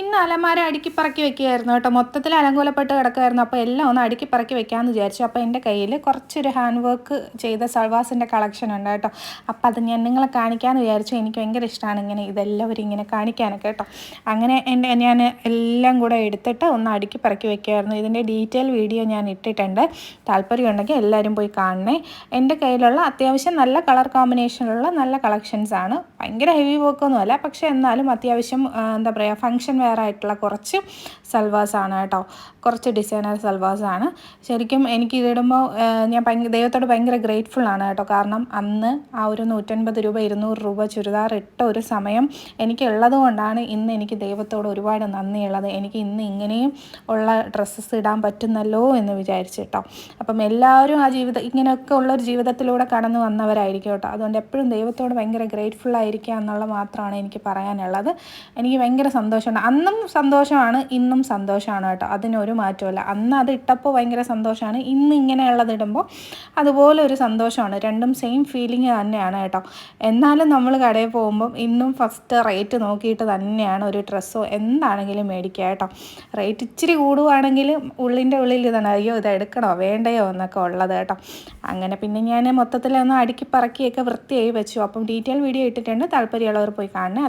ഇന്ന് അലമാര അടുക്കി പറക്കി വെക്കുകയായിരുന്നു കേട്ടോ. മൊത്തത്തിൽ അലങ്കോലപ്പെട്ട് കിടക്കുമായിരുന്നു അപ്പോൾ എല്ലാം ഒന്ന് അടുക്കി പറക്കി വെക്കാമെന്ന് വിചാരിച്ചു. അപ്പോൾ എന്റെ കയ്യിൽ കുറച്ചൊരു ഹാൻഡ് വർക്ക് ചെയ്ത സൾവാസിന്റെ കളക്ഷൻ ഉണ്ട് കേട്ടോ. അപ്പോൾ അത് ഞാൻ നിങ്ങളെ കാണിക്കാമെന്ന് വിചാരിച്ചു. എനിക്ക് ഭയങ്കര ഇഷ്ടമാണ് ഇങ്ങനെ ഇതെല്ലാവരും ഇങ്ങനെ കാണിക്കാനൊക്കെ കേട്ടോ. അങ്ങനെ എന്റെ ഞാൻ എല്ലാം കൂടെ എടുത്തിട്ട് ഒന്ന് അടുക്കി പറക്കി വെക്കുമായിരുന്നു ഇതിന്റെ ഡീറ്റെയിൽ വീഡിയോ ഞാൻ ഇട്ടിട്ടുണ്ട്. താല്പര്യമുണ്ടെങ്കിൽ എല്ലാവരും പോയി കാണണേ. എന്റെ കയ്യിലുള്ള അത്യാവശ്യം നല്ല കളർ കോമ്പിനേഷനിലുള്ള നല്ല കളക്ഷൻസാണ് ഭയങ്കര ഹെവി വർക്കൊന്നുമല്ല പക്ഷേ എന്നാലും അത്യാവശ്യം എന്താ പറയുക ഫങ്ഷൻ വെയർ ആയിട്ടുള്ള കുറച്ച് സൽവാസാണ് കേട്ടോ. കുറച്ച് ഡിസൈനർ സൽവാസാണ് ശരിക്കും എനിക്ക് ഇതിടുമ്പോൾ ഞാൻ ഭയങ്കര ദൈവത്തോട് ഭയങ്കര ഗ്രേറ്റ്ഫുൾ ആണ് കേട്ടോ. കാരണം അന്ന് ആ ഒരു നൂറ്റൻപത് രൂപ ഇരുന്നൂറ് രൂപ ചുരിദാർ ഇട്ട ഒരു സമയം എനിക്കുള്ളത് കൊണ്ടാണ് ഇന്ന് എനിക്ക് ദൈവത്തോട് ഒരുപാട് നന്ദിയുള്ളത്. എനിക്ക് ഇന്ന് ഇങ്ങനെയും ഉള്ള ഡ്രസ്സസ് ഇടാൻ പറ്റുന്നല്ലോ എന്ന് വിചാരിച്ചു കേട്ടോ. അപ്പം എല്ലാവരും ആ ജീവിതം ഇങ്ങനെയൊക്കെ ഉള്ള ഒരു ജീവിതത്തിലൂടെ കടന്നു വന്നവരായിരിക്കും കേട്ടോ. അതുകൊണ്ട് എപ്പോഴും ദൈവത്തോട് ഭയങ്കര ഗ്രേറ്റ്ഫുൾ ആയിരിക്കുക എന്നുള്ള മാത്രമാണ് എനിക്ക് പറയാനുള്ളത്. എനിക്ക് ഭയങ്കര സന്തോഷമുണ്ട്. അന്നും സന്തോഷമാണ് ഇന്നും സന്തോഷമാണ് കേട്ടോ. അതിനൊരു മാറ്റമില്ല അന്ന് അത് ഇട്ടപ്പോൾ ഭയങ്കര സന്തോഷമാണ്. ഇന്ന് ഇങ്ങനെയുള്ളത് ഇടുമ്പോൾ അതുപോലെ ഒരു സന്തോഷമാണ്. രണ്ടും സെയിം ഫീലിംഗ് തന്നെയാണ് കേട്ടോ. എന്നാലും നമ്മൾ കടയിൽ പോകുമ്പം ഇന്നും ഫസ്റ്റ് റേറ്റ് നോക്കിയിട്ട് തന്നെയാണ് ഒരു ഡ്രസ്സോ എന്താണെങ്കിലും മേടിക്കുക കേട്ടോ. റേറ്റ് ഇച്ചിരി കൂടുവാണെങ്കിൽ ഉള്ളിന്റെ ഉള്ളിൽ ഇതാണ് അയ്യോ ഇത് എടുക്കണോ? വേണ്ടയോ? എന്നൊക്കെ ഉള്ളത് കേട്ടോ. അങ്ങനെ പിന്നെ ഞാൻ മൊത്തത്തിൽ ഒന്ന് അടുക്കി പറക്കിയൊക്കെ വൃത്തിയായി വെച്ചു. അപ്പം ഡീറ്റെയിൽ വീഡിയോ ഇട്ടിട്ടുണ്ട്. താല്പര്യമുള്ളവർ പോയി കാണണേ